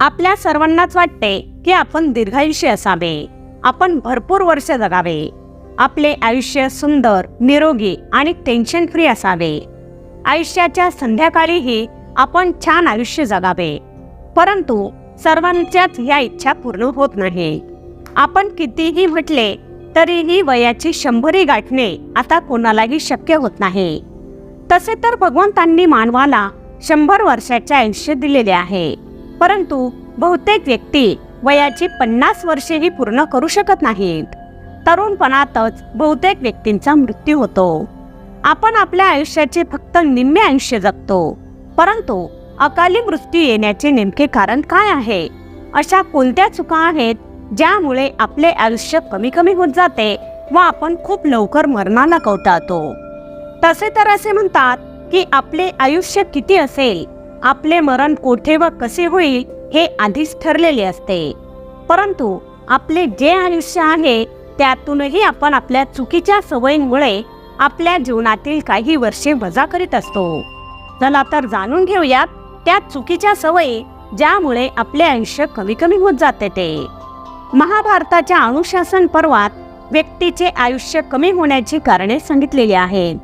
आपल्या सर्वांनाच वाटते की आपण दीर्घायुष्य असावे. आपण भरपूर वर्ष जगावे. आपले आयुष्य सुंदर निरोगी आणि टेन्शन फ्री असावे. आयुष्याच्या संध्याकाळीही आपण छान आयुष्य जगावे. परंतु सर्वांच्याच या इच्छा पूर्ण होत नाही. आपण कितीही म्हटले तरीही वयाची शंभरी गाठणे आता कोणालाही शक्य होत नाही. तसे तर भगवंतांनी मानवाला शंभर वर्षाचे आयुष्य दिलेले आहे. परंतु बहुतेक व्यक्ती वयाची पन्नास वर्षेही पूर्ण करू शकत नाहीत. तरुणपणातच बहुतेक व्यक्तींचा मृत्यू होतो. आपण आपल्या आयुष्याचे फक्त निम्मे आयुष्य जगतो. परंतु अकाली मृत्यू येण्याचे नेमके कारण काय आहे? अशा कोणत्या चुका आहेत ज्यामुळे आपले आयुष्य कमी कमी होत जाते व आपण खूप लवकर मरणाला कवटाळतो? तसे तर असे म्हणतात की आपले आयुष्य किती असेल आपले मरण कोठे व कसे होईल हे आधीच ठरलेले असते. परंतु आपले जे आयुष्य आहे त्यातूनही आपण आपल्या चुकीच्या सवयींमुळे आपल्या जीवनातील काही वर्षे वजा करीत असतो. चला तर जाणून घेऊयात त्या चुकीच्या सवयी ज्यामुळे आपले आयुष्य कमी कमी होत जाते ते. महाभारताच्या अनुशासन पर्वात व्यक्तीचे आयुष्य कमी होण्याची कारणे सांगितलेली आहेत.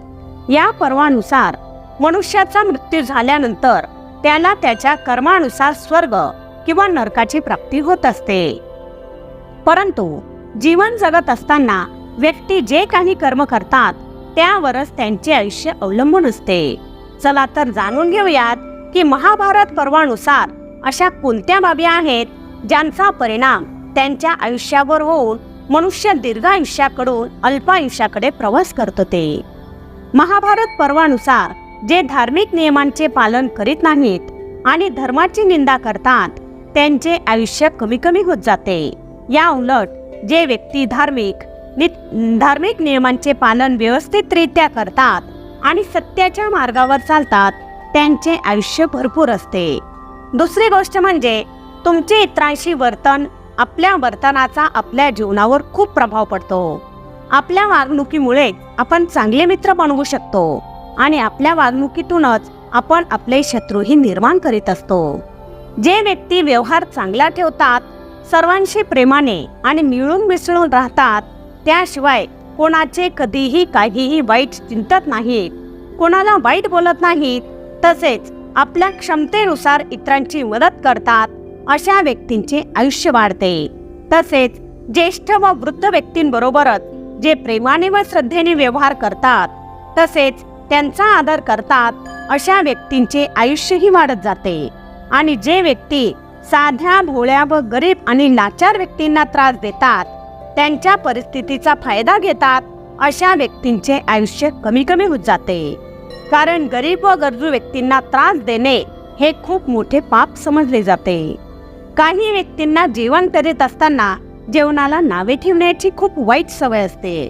या पर्वानुसार मनुष्याचा मृत्यू झाल्यानंतर त्याला त्याच्या कर्मानुसार स्वर्ग किंवा नरकाची प्राप्ती होत असते. परंतु जीवन जगत असताना व्यक्ती जे काही कर्म करतात त्यावरच त्यांचे आयुष्य अवलंबून असते. चला तर जाणून घेऊयात की महाभारत पर्वानुसार अशा कोणत्या बाबी आहेत ज्यांचा परिणाम त्यांच्या आयुष्यावर होऊन मनुष्य दीर्घ आयुष्याकडून अल्प आयुष्याकडे प्रवास करतो ते. महाभारत पर्वानुसार जे धार्मिक नियमांचे पालन करीत नाहीत आणि धर्माची निंदा करतात त्यांचे आयुष्य कमी कमी होत जाते. या उलट जे व्यक्ती धार्मिक नि- धार्मिक नियमांचे पालन व्यवस्थितरित्या करतात आणि सत्याच्या मार्गावर चालतात त्यांचे आयुष्य भरपूर असते. दुसरी गोष्ट म्हणजे तुमचे इतरांशी वर्तन आपल्या वर्तनाचा आपल्या जीवनावर खूप प्रभाव पडतो. आपल्या वागणुकीमुळे आपण चांगले मित्र बनवू शकतो. आणि आपल्या वागणुकीतूनच आपण आपले शत्रूही निर्माण करीत असतो. जे व्यक्ती व्यवहार चांगला ठेवतात सर्वांशी प्रेमाने आणि मिळून मिसळून राहतात त्याशिवाय कोणाचे कधीही काहीही वाईट चिंतत नाहीत कोणाला वाईट बोलत नाहीत तसेच आपल्या क्षमतेनुसार इतरांची मदत करतात अशा व्यक्तींचे आयुष्य वाढते. तसेच ज्येष्ठ व वृद्ध व्यक्तींबरोबरच जे प्रेमाने व श्रद्धेने व्यवहार करतात तसेच त्यांचा आदर करतात अशा व्यक्तींचे आयुष्यही वाढत जाते. आणि जे व्यक्ती साध्या भोळ्या व गरीब आणि लाचार व्यक्तींना त्रास देतात त्यांच्या परिस्थितीचा फायदा घेतात अशा व्यक्तींचे आयुष्य कमी कमी होत जाते. कारण गरीब व गरजू व्यक्तींना त्रास देणे हे खूप मोठे पाप समजले जाते. काही व्यक्तींना जेवण करीत असताना जेवणाला नावे ठेवण्याची खूप वाईट सवय असते.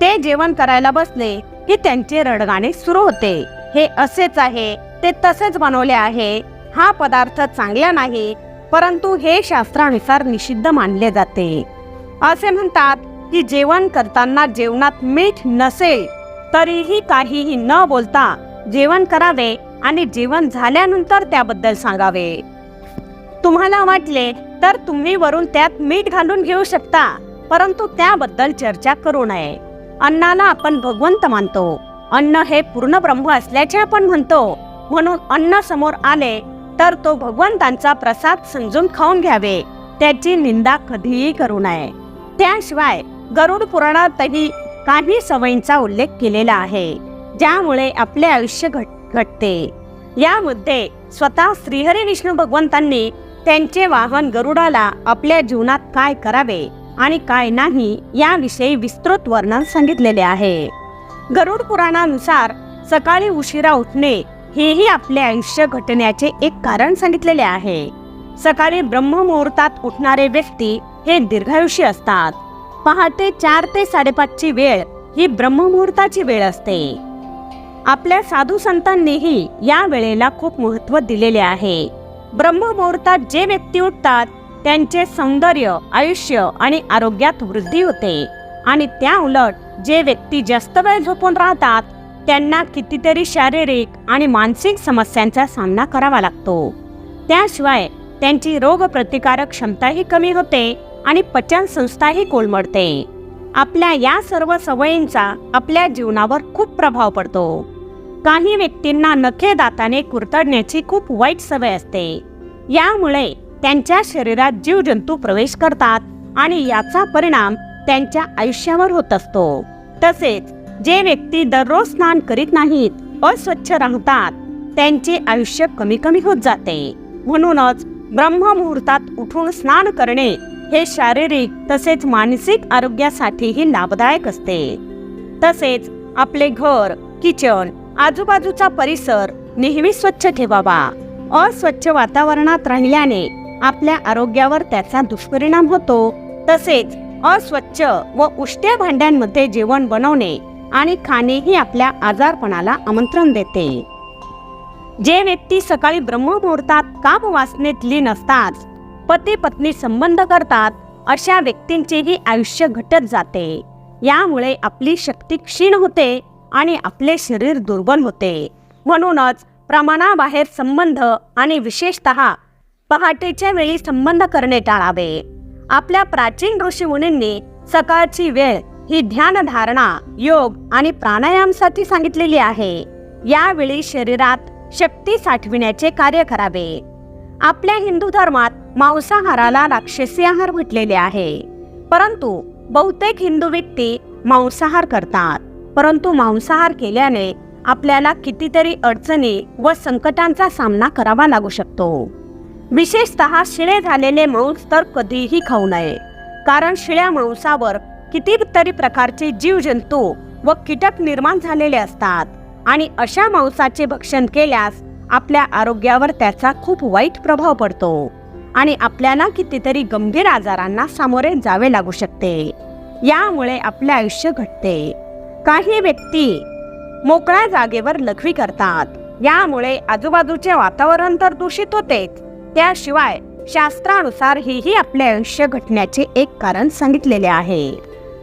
ते जेवण करायला बसले की त्यांचे रडगाणे सुरू होते. हे असेच आहे ते तसेच बनवले आहे. हा पदार्थ चांगला नाही परंतु हे शास्त्रानुसार निषिद्ध मानले जाते. असे म्हणतात की जेवण करताना जेवणात मीठ नसेल तरीही काहीही न बोलता जेवण करावे आणि जेवण झाल्यानंतर त्याबद्दल सांगावे. तुम्हाला वाटले तर तुम्ही वरून त्यात मीठ घालून घेऊ शकता परंतु त्याबद्दल चर्चा करू नये. अन्नाला आपण भगवंत मानतो. अन्न हे पूर्ण ब्रह्म असल्याचे आपण म्हणतो. म्हणून अन्न समोर आले तर तो भगवंतांचा प्रसाद समजून खाऊन घ्यावे. त्याची निंदा कधीही करू नये. त्याशिवाय गरुड पुराणातही काही सवयींचा उल्लेख केलेला आहे ज्यामुळे आपले आयुष्य घट घटते. यामध्ये स्वतः श्रीहरी विष्णू भगवंतांनी त्यांचे वाहन गरुडाला आपल्या जीवनात काय करावे? आणि काय नाही याविषयी विस्तृत वर्णन सांगितलेले आहे. गरुड पुराणानुसार सकाळी उशिरा उठणे हेही आपले आयुष्य घटण्याचे एक कारण सांगितलेले आहे. सकाळी ब्रह्ममुहूर्तात उठणारे व्यक्ती हे दीर्घायुषी असतात. पहाटे चार ते साडेपाचची वेळ ही ब्रह्ममुहूर्ताची वेळ असते. आपल्या साधू संतांनीही या वेळेला खूप महत्त्व दिलेले आहे. ब्रह्ममुहूर्तात जे व्यक्ती उठतात त्यांचे सौंदर्य आयुष्य आणि आरोग्यात वृद्धी होते. आणि त्या उलट जे व्यक्ती जास्त वेळ झोपून राहतात त्यांना कितीतरी शारीरिक आणि मानसिक समस्यांचा सामना करावा लागतो. त्याशिवाय त्यांची रोगप्रतिकारक क्षमताही कमी होते आणि पचन संस्थाही कोलमडते. आपल्या या सर्व सवयींचा आपल्या जीवनावर खूप प्रभाव पडतो. काही व्यक्तींना नखे दाताने कुरतडण्याची खूप वाईट सवय असते. यामुळे त्यांच्या शरीरात जीवजंतू प्रवेश करतात आणि याचा परिणाम त्यांच्या आयुष्यावर होत असतो. तसेच जे व्यक्ती दररोज स्नान करीत नाहीत अस्वच्छ राहतात त्यांचे आयुष्य कमी कमी होत जाते. म्हणूनच ब्रह्ममुहूर्तात उठून स्नान करणे हे शारीरिक तसेच मानसिक आरोग्यासाठीही लाभदायक असते. तसेच आपले घर किचन आजूबाजूचा परिसर नेहमी स्वच्छ ठेवावा. अस्वच्छ वातावरणात राहिल्याने आपल्या आरोग्यावर त्याचा दुष्परिणाम होतो. तसेच अस्वच्छ व उष्ट्या भांड्यांमध्ये जेवण बनवणे आणि खाणेही आपल्या आजारपणाला आमंत्रण देते. जे व्यक्ती सकाळी ब्रह्ममुहूर्तात काम वासनेत लीन असतात पती पत्नी संबंध करतात अशा व्यक्तींचेही आयुष्य घटत जाते. यामुळे आपली शक्ती क्षीण होते आणि आपले शरीर दुर्बल होते. म्हणूनच प्रमाणाबाहेर संबंध आणि विशेषतः पहाटेच्या वेळी संबंध करणे टाळावे. आपल्या प्राचीन ऋषीमुनींनी सकाळची वेळ ही ध्यानधारणा योग आणि प्राणायामसाठी सांगितलेली आहे. यावेळी शरीरात शक्ती साठविण्याचे कार्य करावे. आपल्या हिंदू धर्मात मांसाहाराला राक्षसी आहार म्हटलेले आहे. परंतु बहुतेक हिंदू व्यक्ती मांसाहार करतात. परंतु मांसाहार केल्याने आपल्याला कितीतरी अडचणी व संकटांचा सामना करावा लागू शकतो. विशेषतः शिळे झालेले मांस तर कधीही खाऊ नये. कारण शिळ्या मांसावर कितीतरी प्रकारचे जीवजंतू व कीटक निर्माण झालेले असतात आणि अशा मांसाचे भक्षण केल्यास आपल्या आरोग्यावर त्याचा खूप वाईट प्रभाव पडतो आणि आपल्याला कितीतरी गंभीर आजारांना सामोरे जावे लागू शकते. यामुळे आपले आयुष्य घटते. काही व्यक्ती मोकळ्या जागेवर लघवी करतात. यामुळे आजूबाजूचे वातावरण तर दूषित होतेच. त्याशिवाय शास्त्रानुसार हेही आपले आयुष्य घटण्याचे एक कारण सांगितलेले आहे.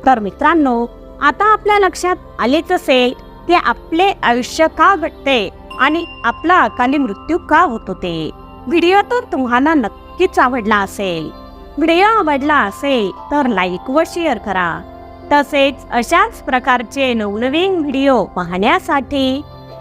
तर मित्रांनो आता आपल्या लक्षात आलेच असेल की आपले आयुष्य का घटते आणि आपला अकाली मृत्यू का होतो ते व्हिडिओ तर तुम्हाला नक्कीच आवडला असेल. व्हिडिओ आवडला असेल तर लाईक व शेअर करा. तसेच अशाच प्रकारचे नवनवीन व्हिडिओ पाहण्यासाठी